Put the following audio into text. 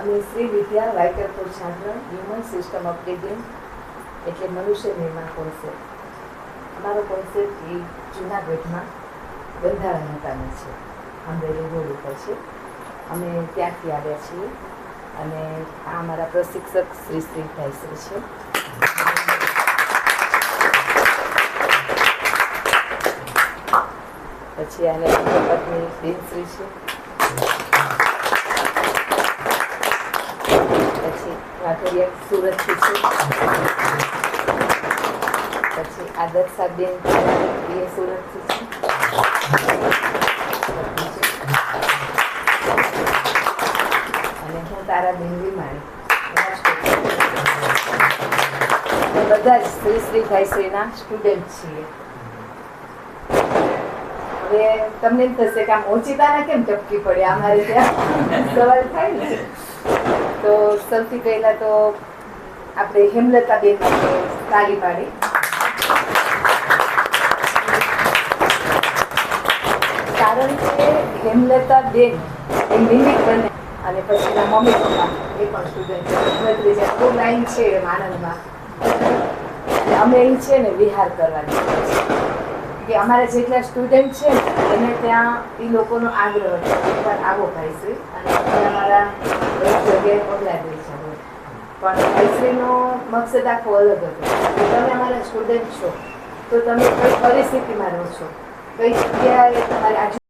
અમે શ્રી વિદ્યા વાઇકરપુર છાત્ર human system ડિઝિંગ એટલે મનુષ્ય નિર્માણ કોન્સેપ્ટ અમારો કોન્સેપ્ટ એ જૂનાગઢમાં બંધારણ હતાનો છે. અમરેલી રોડ ઉપર છે. અમે ત્યાંથી આવ્યા છીએ અને આ અમારા પ્રશિક્ષક શ્રી શ્રી ભાઈશ્રી છે. પછી આને પત્ની બેનશ્રી છે. વાઘરિયા સુરતથી છું. પછી આદર્શાબેન એ સુરતથી છું. અને હું તારા રાજકોટ. અમે બધા જ શ્રી શ્રી ભાઈશ્રીના સ્ટુડન્ટ છીએ. હવે તમને એમ થશે કે આમ ઓચિતાના કેમ ટપકી પડે અમારે ત્યાં સવાલ થાય ને. સૌથી પહેલા તો આપણે હેમલતા બેન તાળી પાડી. કારણ કે હેમલતાબેન એ મિમિક બને અને પછી એના મમ્મી પપ્પા એ પણ સ્ટુડન્ટ બહુ લાઈન છે આનંદમાં અમે અહીં છે ને વિહાર કરવાની અમારા જેટલા સ્ટુડન્ટ છે ને એને ત્યાં એ લોકોનો આગ્રહ હતો એકવાર આવો ભાઈશ્રી. અને અમે અમારા એક જગ્યાએ પગલાં દે શકો પણ ભાઈશ્રીનો મકસદ આખો અલગ હતો. તમે અમારા સ્ટુડન્ટ છો. તો તમે કઈ પરિસ્થિતિમાં રહો છો? કઈ જગ્યાએ તમારે આજુ